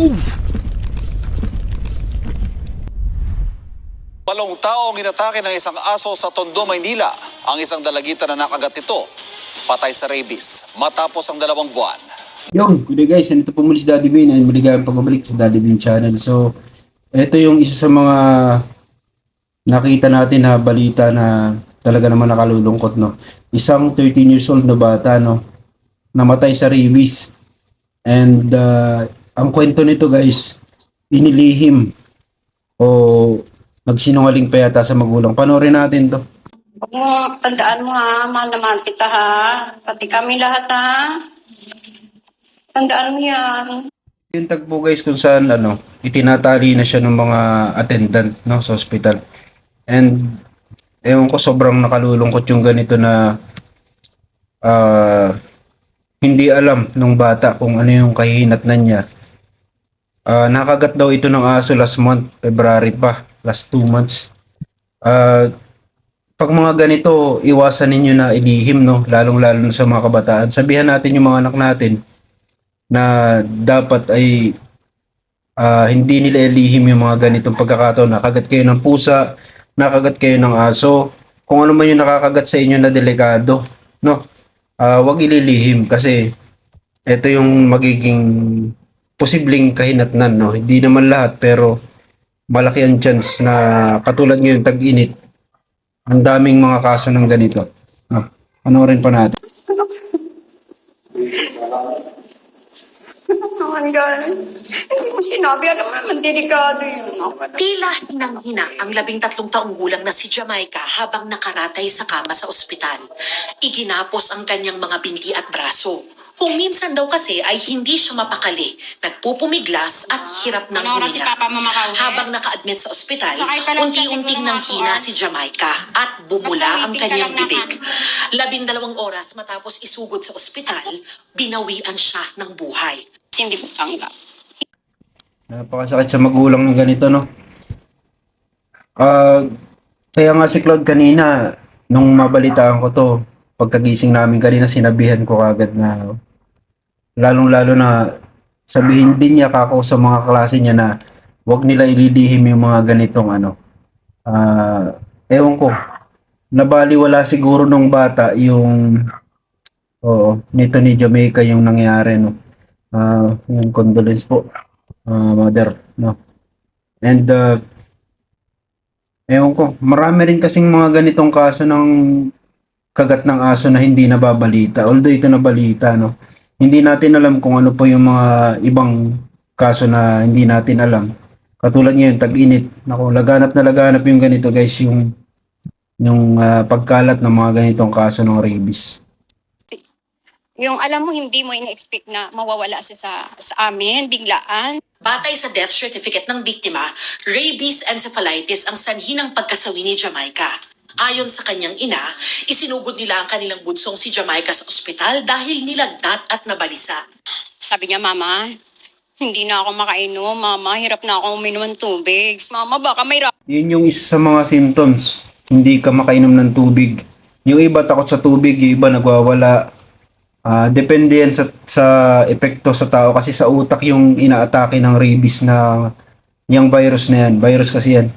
Oof! Walong tao ang inatake ng isang aso sa Tondo, Maynila. Ang isang dalagita na nakagat nito, patay sa rabies matapos ang dalawang buwan. Yung, good guys, ito po muli si Daddy Bean and maligayang pagbabalik sa Daddy Bean channel. So, ito yung isa sa mga nakita natin na balita na talaga naman nakalulungkot, no? Isang 13 years old na bata, no? Namatay sa rabies. And uh, ang kwento nito guys, inilihim o nagsinungaling pa yata sa magulang. Panoorin natin to. Huwag mo, tandaan mo ha, mahal naman kita ha. Pati kami lahat ha. Tandaan mo yan. Yung tagpo guys kung saan ano, itinatali na siya ng mga attendant no sa hospital. And ewan ko sobrang nakalulungkot yung ganito na ah, hindi alam nung bata kung ano yung kahinatnan niya. Ah, nakagat daw ito ng aso last month, February pa, last two months. Ah, pag mga ganito, iwasan ninyo na ilihim, no? Lalong-lalo na sa mga kabataan. Sabihan natin yung mga anak natin, na dapat ay ah, hindi nila ilihim yung mga ganitong pagkakataon. Nakagat kayo ng pusa, nakagat kayo ng aso, kung ano man yung nakakagat sa inyo na delikado, no? Ah, wag ililihim kasi ito yung magiging posibleng kahinatnan, no? Hindi naman lahat pero malaki ang chance na katulad ngayon tag-init, ang daming mga kaso ng ganito. No? Panoorin pa natin. Ano naman galing? Hindi mo sinabi, alam mo naman, delikado yun. Tila hinang-hina ang labing tatlong taong gulang na si Jamaica habang nakaratay sa kama sa ospital. Iginapos ang kanyang mga binti at braso. Kung minsan daw kasi ay hindi siya mapakali, nagpupumiglas at hirap ng Ano oras si huminga. Papa? Habang naka-admit sa ospital, Sakay pa lang siya unti-unting siguro nang mga hina si Jamaica at bumula Basta ang waiting ka kanyang lang bibig. naman. Labindalawang oras matapos isugod sa ospital, binawian siya ng buhay. Hindi ko tanggap. Napakasakit sa magulang ng ganito, no? Ah, kaya nga si Claude kanina, nung mabalitaan ko to, pagkagising namin kanina, sinabihan ko agad na lalong-lalo na sabihin din niya kako sa mga klase niya na wag nila ililihim yung mga ganitong ano. Ah, ewan ko. Nabaliwala siguro nung bata yung oo, nito ni Jamaica yung nangyari, no. Ah, yung condolence po uh, mother, no? And, uh, ewan ko, marami rin kasing mga ganitong kaso ng kagat ng aso na hindi nababalita. Although ito nabalita, no? Hindi natin alam kung ano po yung mga ibang kaso na hindi natin alam. Katulad ngayon, tag-init. Naku, laganap na laganap yung ganito, guys, yung yung ah, pagkalat ng mga ganitong kaso ng rabies. Yung alam mo, hindi mo ina-expect na mawawala siya sa, sa amin, biglaan. Batay sa death certificate ng biktima, rabies encephalitis ang sanhi ng pagkasawi ni Jamaica. Ayon sa kanyang ina, isinugod nila ang kanilang bunsong si Jamaica sa ospital dahil nilagnat at nabalisa. Sabi niya, Mama, hindi na ako makainom. Mama, hirap na ako uminom ng tubig. Mama, baka may ra- Yun yung isa sa mga symptoms. Hindi ka makainom ng tubig. Yung iba takot sa tubig, yung iba nagwawala. Ah, depende yan sa, sa epekto sa tao kasi sa utak yung inaatake ng rabies na yung virus na yan. Virus kasi yan.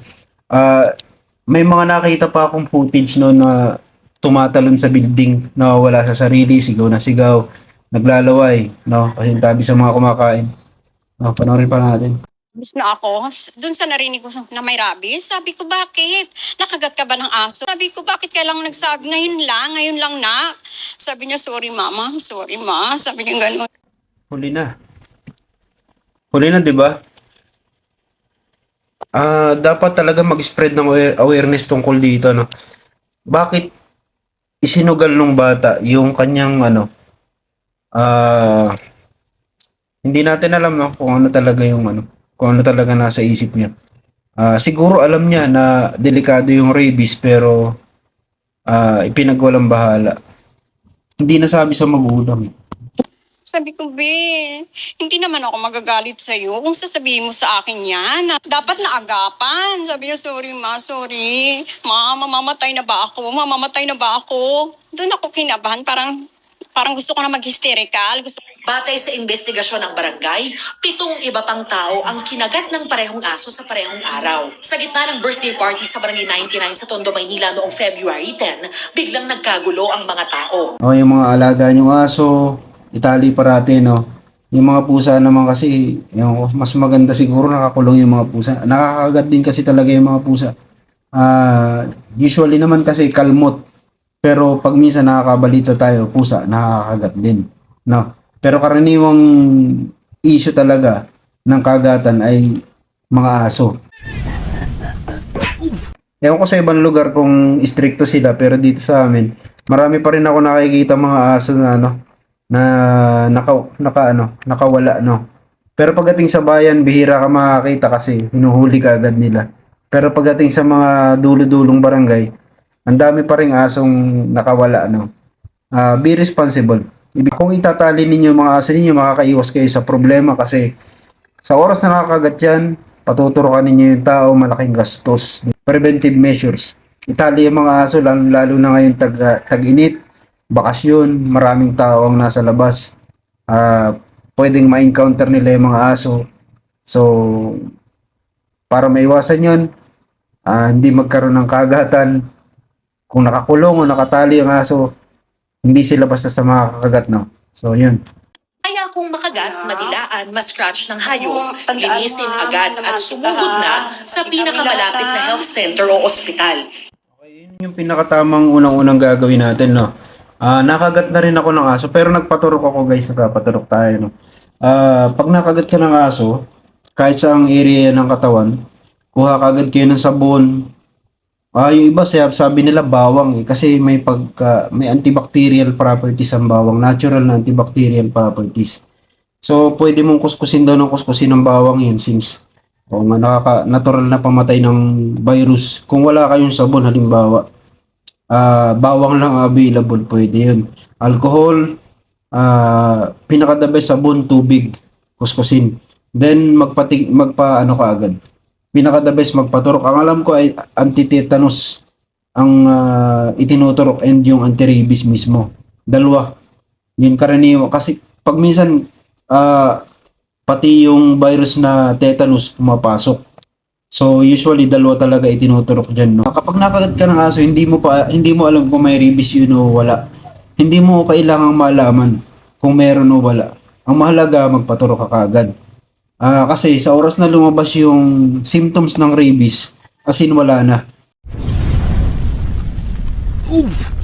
Ah, may mga nakita pa akong footage no na tumatalon sa building, nawawala sa sarili, sigaw na sigaw, naglalaway, no? Kasi tabi sa mga kumakain. No, panoorin pa natin. Bis na ako, dun sa narinig ko na may rabies, sabi ko, bakit? Nakagat ka ba ng aso? Sabi ko, bakit ka lang nagsabi? Ngayon lang, ngayon lang na. Sabi niya, sorry mama, sorry ma. Sabi niya gano'n. Huli na. Huli na, di ba? Ah, dapat talaga mag-spread ng aware- awareness tungkol dito, no? Bakit isinugal nung bata yung kanyang ano ah hindi natin alam no kung ano talaga yung ano kung ano talaga nasa isip niya. Ah, siguro alam niya na delikado yung rabies pero ah ipinagwalang bahala. Hindi nasabi sa magulang. Sabi ko, be, hindi naman ako magagalit sa'yo kung sasabihin mo sa akin yan. na Dapat naagapan. Sabi niya, sorry ma, sorry. Ma, mamamatay na ba ako? Mamamatay na ba ako? Doon ako kinabahan. Parang, parang gusto ko na mag-hysterical. Gusto Batay sa investigasyon ng barangay, pitong iba pang tao ang kinagat ng parehong aso sa parehong araw. Sa gitna ng birthday party sa Barangay 99 sa Tondo, Maynila noong February 10, biglang nagkagulo ang mga tao. O yung mga alaga niyong aso, itali parati, no? Yung mga pusa naman kasi, yung, mas maganda siguro nakakulong yung mga pusa. Nakakagat din kasi talaga yung mga pusa. Ah, usually naman kasi kalmot. Pero pag minsan nakakabalita tayo, pusa, nakakagat din. No? Pero karaniwang issue talaga ng kagatan ay mga aso. Ewan ko sa ibang lugar kung stricto sila pero dito sa amin, marami pa rin ako nakikita mga aso na ano na naka, naka ano, nakawala no. Pero pagdating sa bayan, bihira ka makakita kasi hinuhuli ka agad nila. Pero pagdating sa mga dulo-dulong barangay, ang dami pa ring asong nakawala no. Ah, be responsible. Ibig kung itatali ninyo mga aso ninyo, makakaiwas kayo sa problema kasi sa oras na nakakagat yan, patuturukan ninyo yung tao, malaking gastos. Preventive measures. Itali yung mga aso, lalo, lalo na ngayon tag, tag-init, bakasyon, maraming tao ang nasa labas. Ah, pwedeng ma-encounter nila yung mga aso. So, para maiwasan yun, ah, hindi magkaroon ng kagatan. Kung nakakulong o nakatali ang aso, hindi sila basta sa makakagat, no? So, yun. Kaya kung makagat, madilaan, ma-scratch ng hayop, tandaan linisin ah, agad at naman sumugod kita, na ah. sa pinakamalapit na health center o ospital. Yun yung pinakatamang unang-unang gagawin natin, no? Ah, nakagat na rin ako ng aso, pero nagpaturok ako, guys, nagpaturok tayo, no? Ah, pag nakagat ka ng aso, kahit sa ang area ng katawan, kuha kagad kayo ng sabon. Ah, yung iba sabi, nila bawang eh, kasi may pagka may antibacterial properties ang bawang, natural na antibacterial properties. So, pwede mong kuskusin daw ng kuskusin ng bawang yun since o nga nakaka natural na pamatay ng virus. Kung wala kayong sabon halimbawa, ah bawang lang available, pwede yun. Alcohol, ah pinaka the best sabon, tubig, kuskusin. Then magpati magpa ano ka agad. Pinaka the best magpaturok. Ang alam ko ay anti-tetanus ang ah, itinuturok and yung anti-rabies mismo. Dalawa. Yun karaniwan kasi pag minsan ah pati yung virus na tetanus pumapasok. So usually dalawa talaga itinuturok diyan no. Kapag nakagat ka ng aso, hindi mo pa hindi mo alam kung may rabies yun o wala. Hindi mo kailangang malaman kung meron o wala. Ang mahalaga magpaturok ka kaagad. Ah kasi sa oras na lumabas yung symptoms ng rabies, as in wala na. Oof!